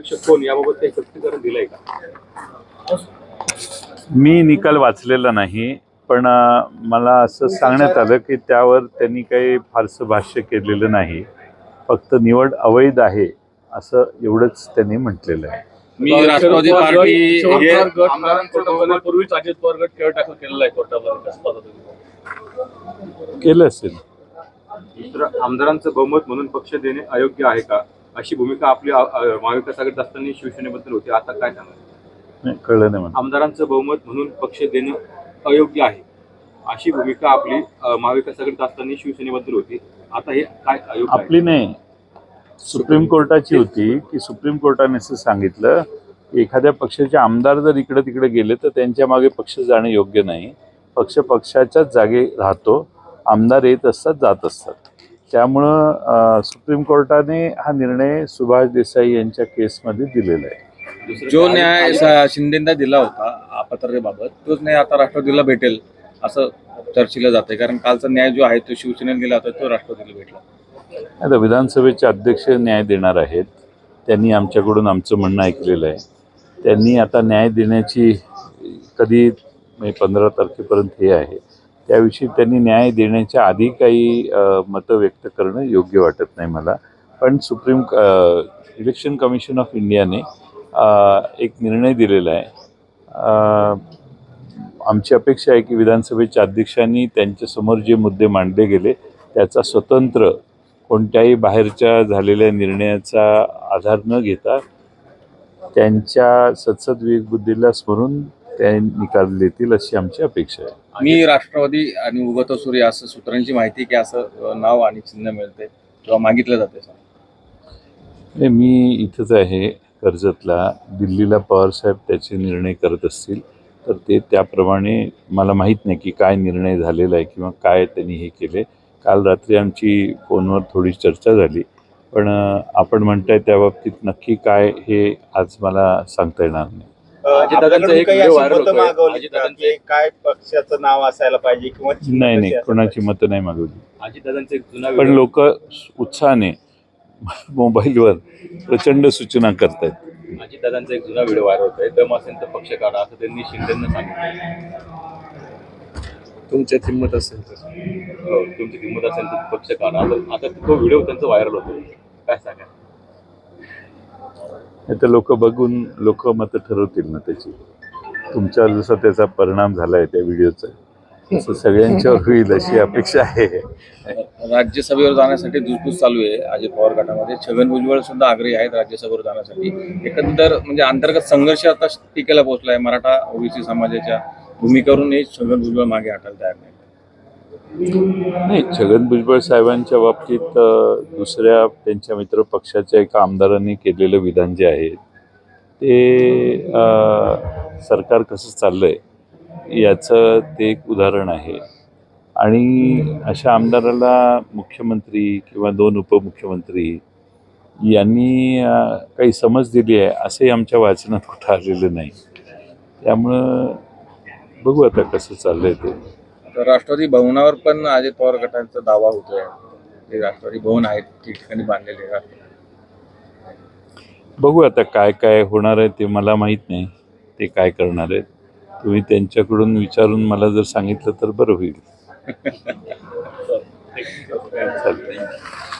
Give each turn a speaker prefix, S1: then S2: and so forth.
S1: अध्यक्ष कोण याबाबत काही स्पष्टीकरण दिलंय का?
S2: मी निकाल वाचलेला नाही पण मला असं सांगण्यात आलं की त्यावर त्यांनी काही फारसं भाष्य केलेलं नाही. फक्त निवड अवैध आहे असं एवढंच त्यांनी म्हटलेलं आहे.
S3: मी राष्ट्रवादी पार्टी
S1: पूर्वीच अजित पवार गट खेळ दाखल केलेला आहे कोर्टामध्ये?
S2: केलं असेल.
S1: आमदारांचं बहुमत म्हणून पक्ष देणे अयोग्य आहे का? अशी भूमिका आपली महाविकास आघाडीत असताना शिवसेनेबद्दल होती. आता काय सांगा
S2: नाही, कळलं नाही
S1: आमदारांचं बहुमत म्हणून पक्ष देणं अयोग्य आहे. अशी भूमिका आपली महाविकास आघाडीत असताना शिवसेनेबद्दल होती. आता हे काय अयोग्य
S2: आपली नाही. सुप्रीम कोर्टाची होती की सुप्रीम कोर्टाने असं सांगितलं की एखाद्या पक्षाचे आमदार जर इकडे तिकडे गेले तर त्यांच्या मागे पक्ष जाणं योग्य नाही. पक्ष पक्षाच्याच जागे राहतो. आमदार येत असतात जात असतात. त्यामुळं सुप्रीम कोर्टाने हा निर्णय सुभाष देसाई यांच्या केसमध्ये दिलेला आहे.
S3: जो? न्याय शिंदेना दिला होता पत्रकाबाबत तोच न्याय आता राष्ट्रवादीला भेटेल असं चर्चेला जाते कारण कालचा न्याय जो आहे तो शिवसेनेला दिला होता तो राष्ट्रवादीला भेटला.
S2: आता विधानसभेचे अध्यक्ष न्याय देणार आहेत. त्यांनी आमच्याकडून आमचं म्हणणं ऐकलेलं आहे. त्यांनी आता न्याय देण्याची कधी पंधरा तारखेपर्यंत हे आहे. त्याविषयी त्यांनी न्याय देण्याच्या आधी काही मतं व्यक्त करणं योग्य वाटत नाही मला. पण सुप्रीम इलेक्शन कमिशन ऑफ इंडियाने एक निर्णय दिलेला आहे. आमची अपेक्षा आहे की विधानसभेच्या अध्यक्षांनी त्यांच्यासमोर जे मुद्दे मांडले गेले त्याचा स्वतंत्र कोणत्याही बाहेरच्या झालेल्या निर्णयाचा आधार न घेता त्यांच्या सत्सद विवेकबुद्धीला स्मरून ते निकाल देतील अशी आमची अपेक्षा आहे.
S3: मी राष्ट्रवादी आणि उगत सूर्य असं सूत्रांची माहिती की असं नाव आणि चिन्ह मिळते किंवा मागितलं जाते
S2: सर मी इथंच आहे कर्जतला. दिल्लीला पवारसाहेब त्याचे निर्णय करत असतील तर ते त्याप्रमाणे मला माहीत नाही की काय निर्णय झालेला आहे किंवा काय त्यांनी हे केले. काल रात्री आमची फोनवर थोडी चर्चा झाली पण आपण म्हणताय त्या बाबतीत नक्की काय हे आज मला सांगता येणार नाही.
S1: अजितदादांचा एक
S4: काही
S1: व्हिडिओ
S4: अशी
S1: व्हायरल
S4: मतं
S1: होतोय.
S4: मागवली का?
S1: अजितदादांचं
S4: की काय पक्षाचं नाव असायला पाहिजे किंवा चिन्ह
S2: नाही
S4: कशी
S2: नाही
S4: असायला
S2: कोणाची? मतं नाही मागवली.
S1: अजितदादांचा एक जुना
S2: पण
S1: व्हिडिओ.
S2: लोक उत्साहाने मोबाईलवर प्रचंड सूचना करतायत.
S1: अजितदादांचा एक जुना व्हिडिओ व्हायरल होतोय. दम असेल तर पक्ष काढा असं त्यांनी शिंदेना सांगितलं.
S5: तुमच्या किंमत असेल तर.
S1: हो, तुमची किंमत असेल तर पक्ष काढा. आता आता तो व्हिडिओ त्यांचा व्हायरल होतोय. काय सांगा
S2: तर लोक बघून लोक मतं ठरवतील ना त्याची. तुमच्यावर जसा त्याचा परिणाम झालाय त्या व्हिडिओचा तसं सगळ्यांच्यावर होईल अशी अपेक्षा आहे.
S3: राज्यसभेवर जाण्यासाठी धुसफूस चालू आहे अजित पवार गटामध्ये. छगन भुजबळ सुद्धा आग्रही आहेत राज्यसभेवर जाण्यासाठी. एकंदर म्हणजे अंतर्गत संघर्ष आता टीकेला आहे मराठा ओबीसी समाजाच्या भूमिकेवरूनही छगन भुजबळ मागे हटायला तयार नाही.
S2: नाही छगन भुजबळ साहेबांच्या बाबतीत दुसऱ्या त्यांच्या मित्र पक्षाच्या एका आमदारांनी केलेलं विधान जे आहे ते सरकार कसं चाललं आहे याचं ते एक उदाहरण आहे. आणि अशा आमदाराला मुख्यमंत्री किंवा दोन उपमुख्यमंत्री यांनी काही समज दिली आहे असंही आमच्या वाचनात कुठं आलेलं नाही. त्यामुळं बघू आता कसं चाललं आहे ते.
S3: तर राष्ट्रवादी भवनावर पण अजित पवार गटांचा दावा होतोय. ते राष्ट्रवादी भवन आहेत ठिकठिकाणी बांधलेले आहे.
S2: बघू आता काय काय होणार आहे ते मला माहीत नाही. ते काय करणार आहेत? तुम्ही त्यांच्याकडून विचारून मला जर सांगितलं तर बरं होईल.